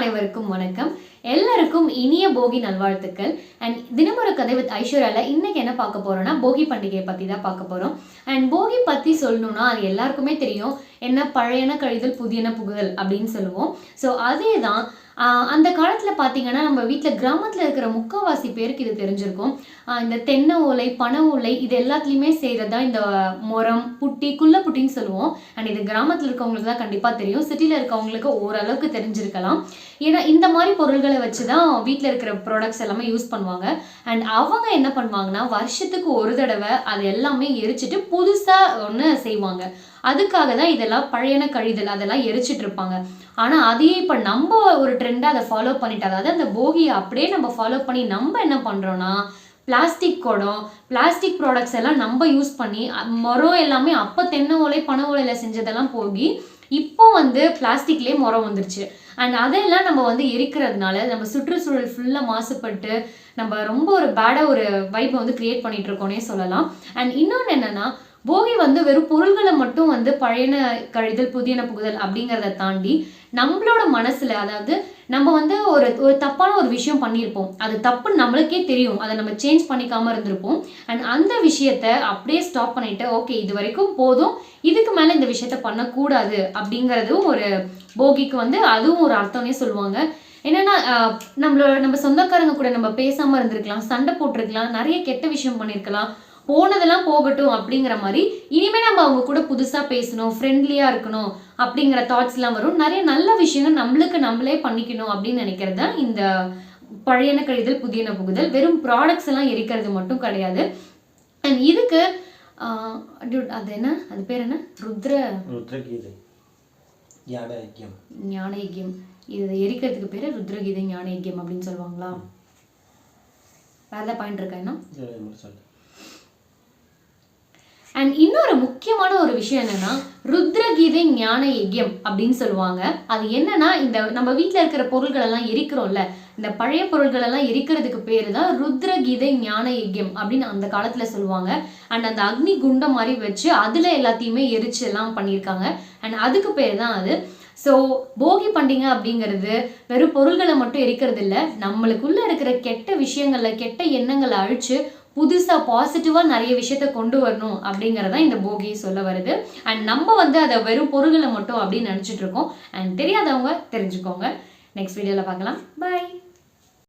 அனைவருக்கும் வணக்கம். எல்லாருக்கும் இனிய போகி நல்வாழ்த்துக்கள். அண்ட் தினமொரு கதை வித் ஐஸ்வர்யால இன்னைக்கு என்ன பார்க்க போறோம்னா போகி பண்டிகையை பத்தி தான் பார்க்க போறோம். அண்ட் போகி பத்தி சொல்லணும்னா அது எல்லாருக்குமே தெரியும். என்ன பழையன கழிதல் புதியன புகுதல் அப்படின்னு சொல்லுவோம். ஸோ அதே தான் அந்த காலத்தில் பார்த்தீங்கன்னா நம்ம வீட்டில் கிராமத்தில் இருக்கிற முக்கால்வாசி பேருக்கு இது தெரிஞ்சிருக்கும். இந்த தென்னை ஓலை பனை ஓலை இது எல்லாத்துலேயுமே செய்கிறது தான் இந்த முரம் புட்டி குள்ள புட்டின்னு சொல்லுவோம். அண்ட் இது கிராமத்தில் இருக்கவங்களுக்கு தான் கண்டிப்பாக தெரியும். சிட்டியில் இருக்கவங்களுக்கு ஓரளவுக்கு தெரிஞ்சிருக்கலாம். ஏன்னா இந்த மாதிரி பொருள்களை வச்சு தான் வீட்டில் இருக்கிற ப்ராடக்ட்ஸ் எல்லாமே யூஸ் பண்ணுவாங்க. அண்ட் அவங்க என்ன பண்ணுவாங்கன்னா வருஷத்துக்கு ஒரு தடவை அது எல்லாமே எரிச்சிட்டு புதுசாக ஒன்று செய்வாங்க. அதுக்காக தான் இதெல்லாம் பழையன கழிதல் அதெல்லாம் எரிச்சிட்டு இருப்பாங்க. ஆனால் அதையே இப்போ நம்ம ஒரு ட்ரெண்டாக அதை ஃபாலோ பண்ணிட்டு அதாவது அந்த போகியை அப்படியே நம்ம ஃபாலோ பண்ணி நம்ம என்ன பண்ணுறோன்னா பிளாஸ்டிக் குடம் பிளாஸ்டிக் ப்ராடக்ட்ஸ் எல்லாம் நம்ம யூஸ் பண்ணி மரம் எல்லாமே அப்போ தென்னை ஓலை பனை ஓலையில் செஞ்சதெல்லாம் போகி இப்போ வந்து பிளாஸ்டிக்லேயே மரம் வந்துருச்சு. அண்ட் அதெல்லாம் நம்ம வந்து எரிக்கிறதுனால நம்ம சுற்றுச்சூழல் ஃபுல்லாக மாசுபட்டு நம்ம ரொம்ப ஒரு பேடாக ஒரு வைப்பை வந்து க்ரியேட் பண்ணிகிட்டு இருக்கோன்னே சொல்லலாம். அண்ட் இன்னொன்று என்னன்னா போகி வந்து வெறும் பொருள்களை மட்டும் வந்து பழையன கழிதல் புதியன புகுதல் அப்படிங்கிறத தாண்டி நம்மளோட மனசுல அதாவது நம்ம வந்து ஒரு ஒரு தப்பான ஒரு விஷயம் பண்ணியிருப்போம். அது தப்புன்னு நம்மளுக்கே தெரியும். அதை நம்ம சேஞ்ச் பண்ணிக்காம இருந்திருப்போம். அண்ட் அந்த விஷயத்த அப்படியே ஸ்டாப் பண்ணிட்டு ஓகே இது வரைக்கும் போதும். இதுக்கு மேலே இந்த விஷயத்த பண்ணக்கூடாது அப்படிங்கிறதும் ஒரு போகிக்கு வந்து அதுவும் ஒரு அர்த்தம்னே சொல்லுவாங்க. என்னன்னா நம்மளோட நம்ம சொந்தக்காரங்க கூட நம்ம பேசாம இருந்திருக்கலாம் சண்டை போட்டிருக்கலாம் நிறைய கெட்ட விஷயம் பண்ணியிருக்கலாம் போனதெல்லாம் போகட்டும் அப்படிங்கிற மாதிரி இனிமே நம்ம அவங்க கூட புதுசா பேசணும் ஃப்ரெண்ட்லியா இருக்கணும் அப்படிங்கிற தாட்ஸ்லாம் வரும். நிறைய நல்ல விஷயங்கள் நம்மளுக்கு நம்மளே பண்ணிக்கணும் அப்படின்னு நினைக்கிறது தான் இந்த பழையன கழிதல் புதியன புகுதல் வெறும் ப்ராடக்ட்ஸ் எல்லாம் எரிக்கிறது மட்டும் கிடையாது. அண்ட் இதுக்கு அது என்ன? அது பேர் என்ன? ருத்ர ருத்ரகீதை. ஞான ஐக்கியம் ஞானயக்கியம் இது எரிக்கிறதுக்கு பேர் ருத்ரகீதை ஞானயக்கியம் அப்படின்னு சொல்லுவாங்களா? வேற ஏதாவது பாயிண்ட் இருக்கா இன்னும்? அண்ட் இன்னொரு முக்கியமான ஒரு விஷயம் என்னன்னா ருத்ரகீதை ஞான யஜ்யம் அப்படின்னு சொல்லுவாங்க. அது என்னன்னா இந்த நம்ம வீட்டில் இருக்கிற பொருள்கள் எல்லாம் எரிக்கிறோம்ல இந்த பழைய பொருள்கள் எல்லாம் எரிக்கிறதுக்கு பேர் தான் ருத்ரகீதை ஞான யஜ்யம் அப்படின்னு அந்த காலத்தில் சொல்லுவாங்க. அண்ட் அந்த அக்னி குண்டம் மாதிரி வச்சு அதில் எல்லாத்தையுமே எரிச்சு எல்லாம் பண்ணியிருக்காங்க. அண்ட் அதுக்கு பேர் தான் அது. ஸோ போகி பண்டிகை அப்படிங்கிறது வெறும் பொருள்களை மட்டும் எரிக்கிறது இல்லை நம்மளுக்குள்ளே இருக்கிற கெட்ட விஷயங்களை கெட்ட எண்ணங்களை அழிச்சு புதுசாக பாசிட்டிவாக நிறைய விஷயத்த கொண்டு வரணும் அப்படிங்கிறதான் இந்த போகி சொல்ல வருது. அண்ட் நம்ம வந்து அதை வெறும் பொருள்களை மட்டும் அப்படின்னு நினைச்சிட்டு இருக்கோம். அண்ட் தெரியாதவங்க தெரிஞ்சுக்கோங்க. நெக்ஸ்ட் வீடியோவில் பார்க்கலாம். பாய்